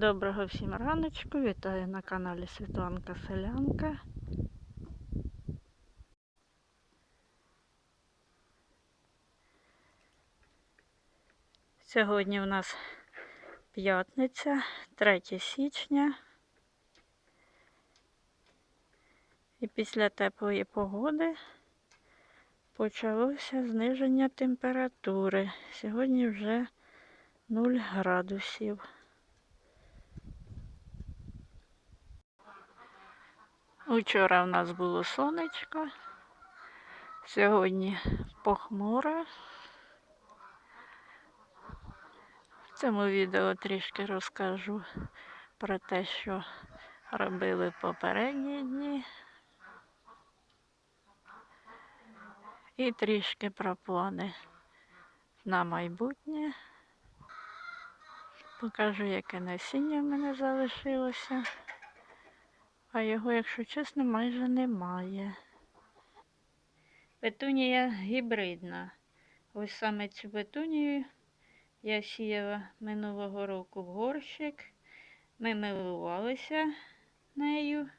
Доброго всім раночку. Вітаю на каналі Світланка Селянка. Сьогодні у нас п'ятниця, 3 січня. І після теплої погоди почалося зниження температури. Сьогодні вже 0 градусів. Учора в нас було сонечко, сьогодні похмуро. В цьому відео трішки розкажу про те, що робили попередні дні. І трішки про плани на майбутнє. Покажу, яке насіння в мене залишилося. А його, якщо чесно, майже немає. Петунія гібридна. Ось саме цю петунію я сіяла минулого року в горщик. Ми милувалися нею.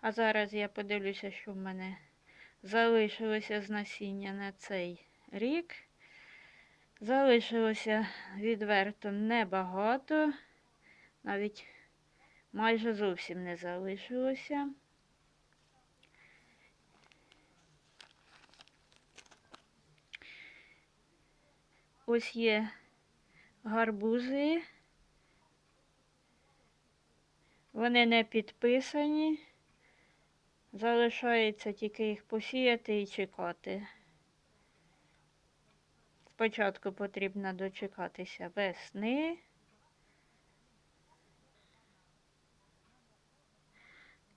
А зараз я подивлюся, що в мене залишилося з насіння на цей рік. Залишилося відверто небагато, навіть майже зовсім не залишилося. Ось є гарбузи. Вони не підписані. Залишається тільки їх посіяти і чекати. Спочатку потрібно дочекатися весни.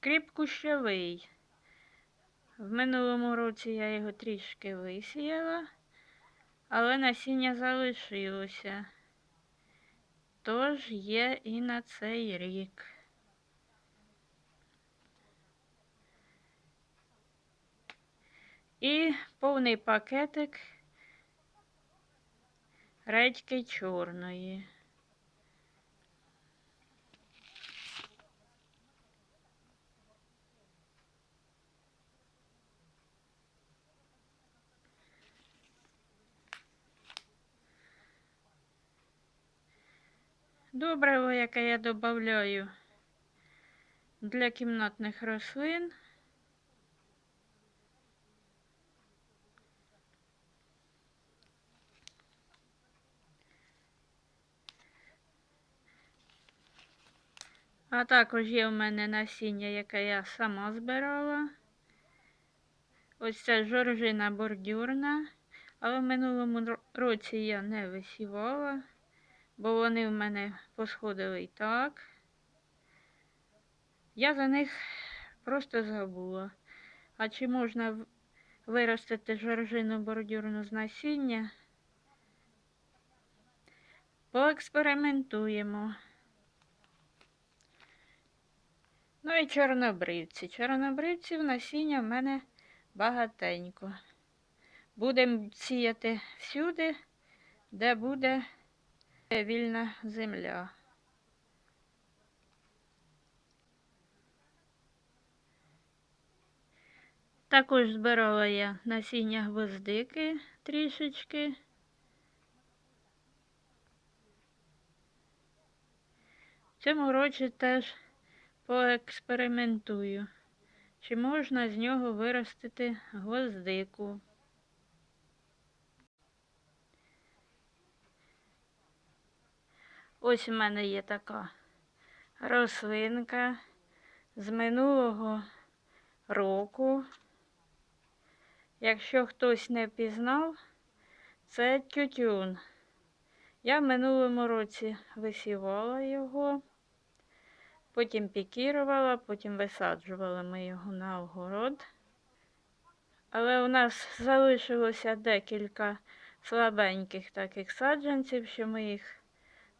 Кріп кущовий. В минулому році я його трішки висіяла, але насіння залишилося. Тож є і на цей рік. І повний пакетик редьки чорної. Добриво, яке я додаю для кімнатних рослин. А також є в мене насіння, яке я сама збирала. Ось це жоржина бордюрна, але в минулому році я не висівала бо вони в мене посходили і так. Я за них просто забула. А чи можна виростити жоржину бордюрну з насіння? Поекспериментуємо. Ну і чорнобривці. Чорнобривців насіння в мене багатенько. Будемо сіяти всюди, де буде вільна земля. Також збирала я насіння гвоздики трішечки. В цьому році теж поекспериментую, чи можна з нього виростити гвоздику. Ось у мене є така рослинка з минулого року. Якщо хтось не пізнав, це тютюн. Я в минулому році висівала його, потім пікірувала, потім висаджувала ми його на огород. Але у нас залишилося декілька слабеньких таких саджанців, що ми їх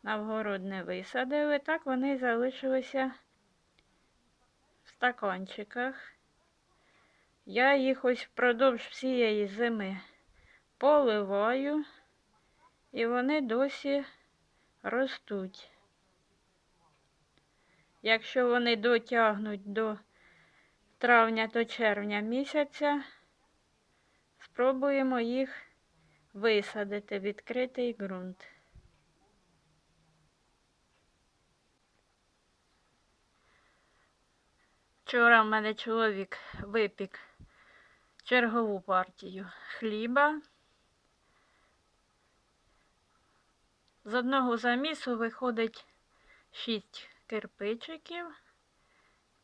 на вгород не висадили, так вони залишилися в стаканчиках. Я їх ось впродовж всієї зими поливаю, і вони досі ростуть. Якщо вони дотягнуть до травня до червня місяця, спробуємо їх висадити відкритий ґрунт. Вчора в мене чоловік випік чергову партію хліба. З одного замісу виходить 6 кирпичиків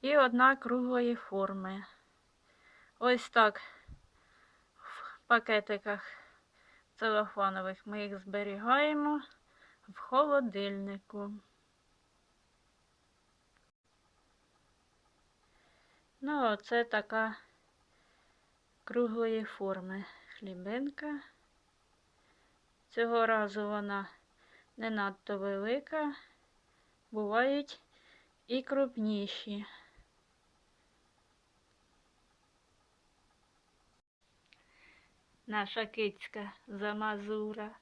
і одна круглої форми. Ось так в пакетиках целофанових ми їх зберігаємо в холодильнику. Ну, оце така круглої форми хлібинка. Цього разу вона не надто велика, бувають і крупніші. Наша кицька замазура.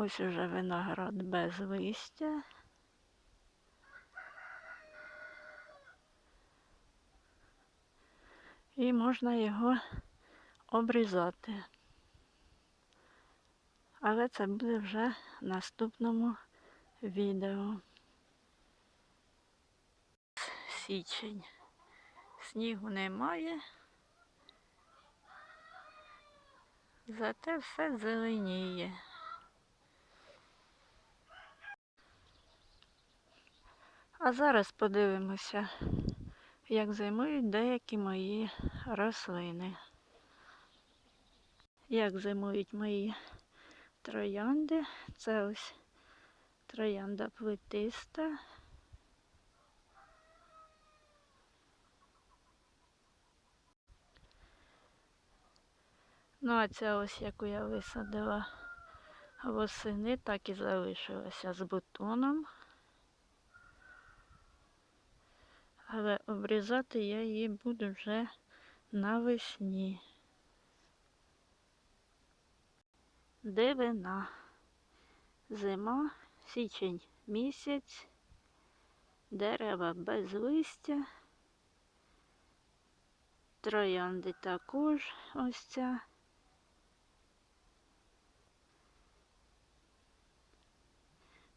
Ось уже виноград без листя. І можна його обрізати. Але це буде вже в наступному відео. Січень. Снігу немає. Зате все зеленіє. А зараз подивимося, як зимують деякі мої рослини. Як зимують мої троянди. Це ось троянда плетиста. Ну, а ця ось, яку я висадила восени, так і залишилася з бутоном. Але обрізати я її буду вже навесні. Дивина. Зима, січень місяць, дерева без листя, троянди також ось ця.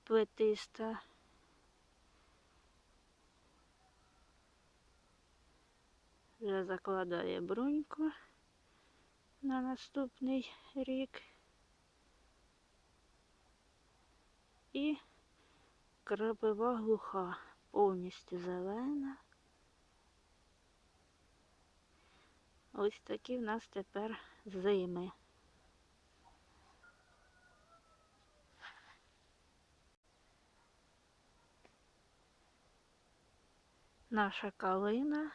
Плетиста. Вже закладає бруньку на наступний рік. І крапива глуха, повністю зелена. Ось такі в нас тепер зими. Наша калина.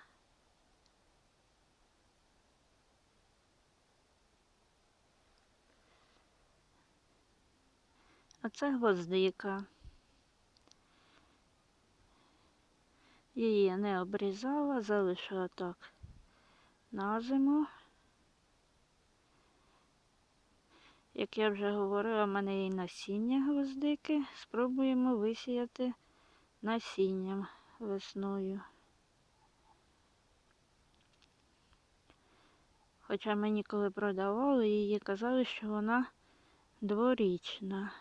А це гвоздика. Її не обрізала, залишила так на зиму. Як я вже говорила, в мене є насіння гвоздики. Спробуємо висіяти насінням весною. Хоча мені коли продавали, її казали, що вона дворічна.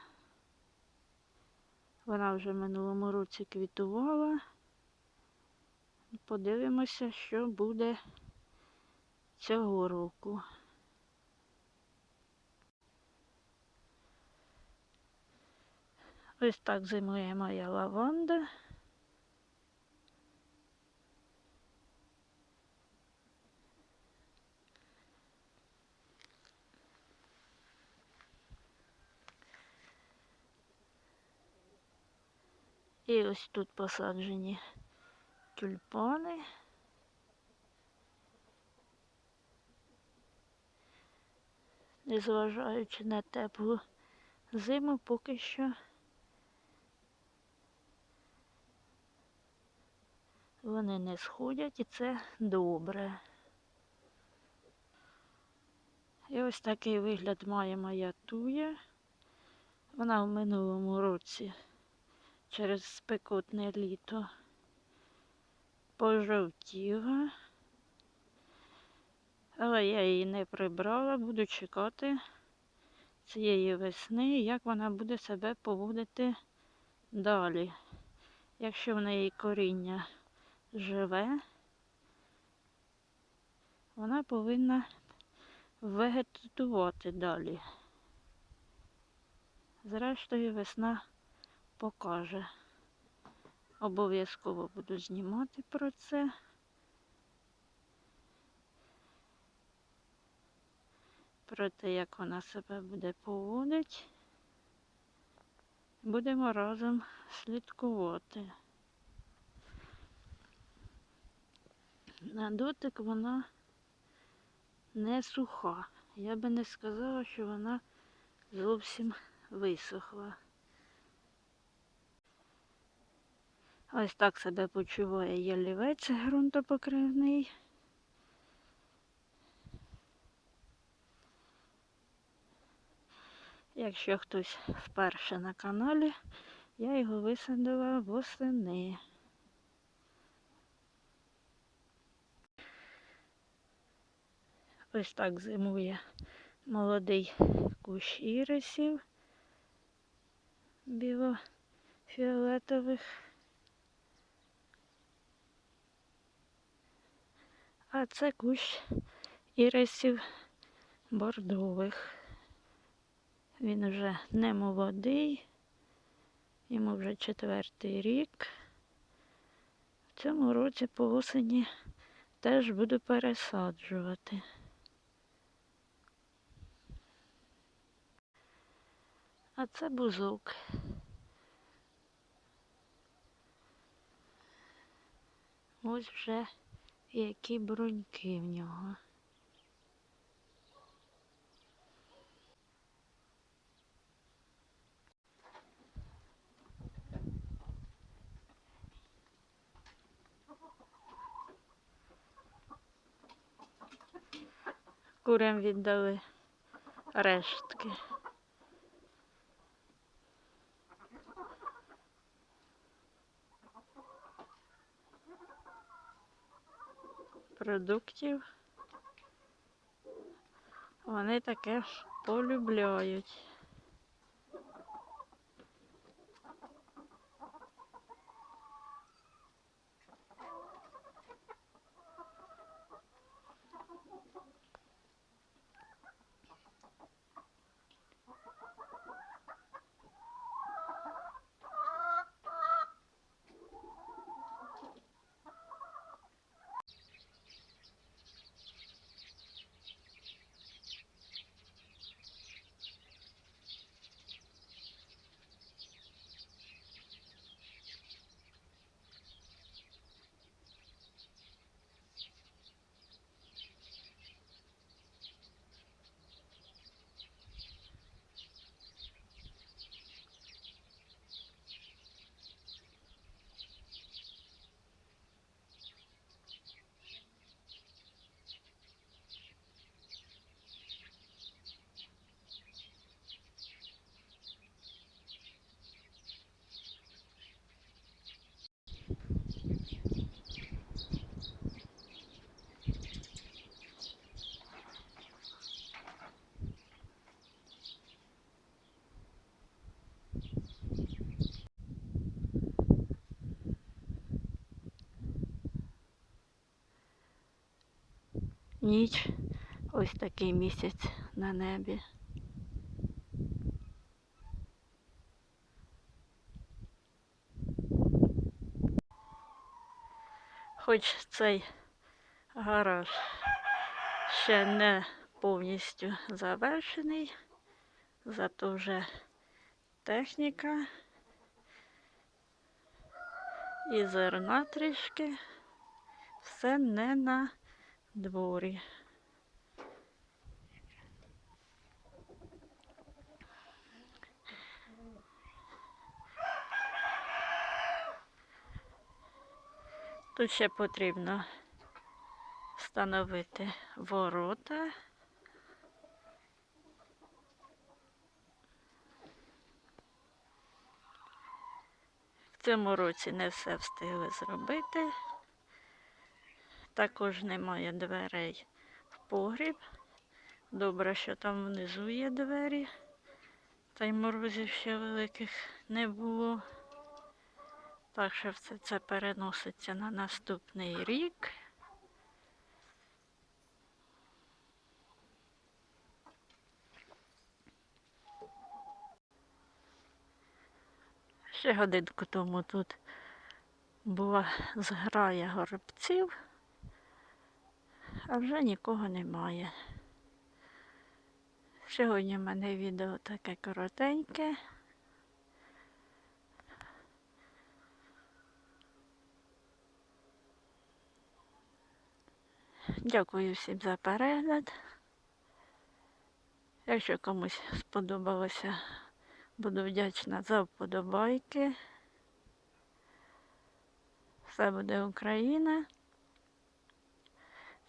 Вона вже в минулому році квітувала. Подивимося, що буде цього року. Ось так зимує моя лаванда. І ось тут посаджені тюльпани. Незважаючи на теплу зиму, поки що вони не сходять і це добре. І ось такий вигляд має моя туя. Вона в минулому році через спекотне літо пожовтіла. Але я її не прибрала, буду чекати цієї весни, як вона буде себе поводити далі. Якщо в неї коріння живе, вона повинна вегетувати далі. Зрештою, весна покаже. Обов'язково буду знімати про це. Про те, як вона себе буде поводити. Будемо разом слідкувати. На дотик вона не суха. Я би не сказала, що вона зовсім висохла. Ось так себе почуває ялівець ґрунтопокривний. Якщо хтось вперше на каналі, я його висадила восени. Ось так зимує молодий кущ ірисів біло-фіолетових. А це кущ ірисів бордових. Він вже не молодий, йому вже четвертий рік. В цьому році по осені теж буду пересаджувати. А це бузок. Ось вже які бруньки в нього. Курям віддали рештки. Продуктів. Вони таке полюбляють. Ніч. Ось такий місяць на небі. Хоч цей гараж ще не повністю завершений, зато вже техніка і зерна трішки. Все не на дворі. Тут ще потрібно встановити ворота. В цьому році не все встигли зробити. Також немає дверей в погріб. Добре, що там внизу є двері. Та й морозів ще великих не було. Так що все це переноситься на наступний рік. Ще годинку тому тут була зграя горобців, а вже нікого немає. Сьогодні в мене відео таке коротеньке. Дякую всім за перегляд. Якщо комусь сподобалося, буду вдячна за вподобайки. Все буде Україна.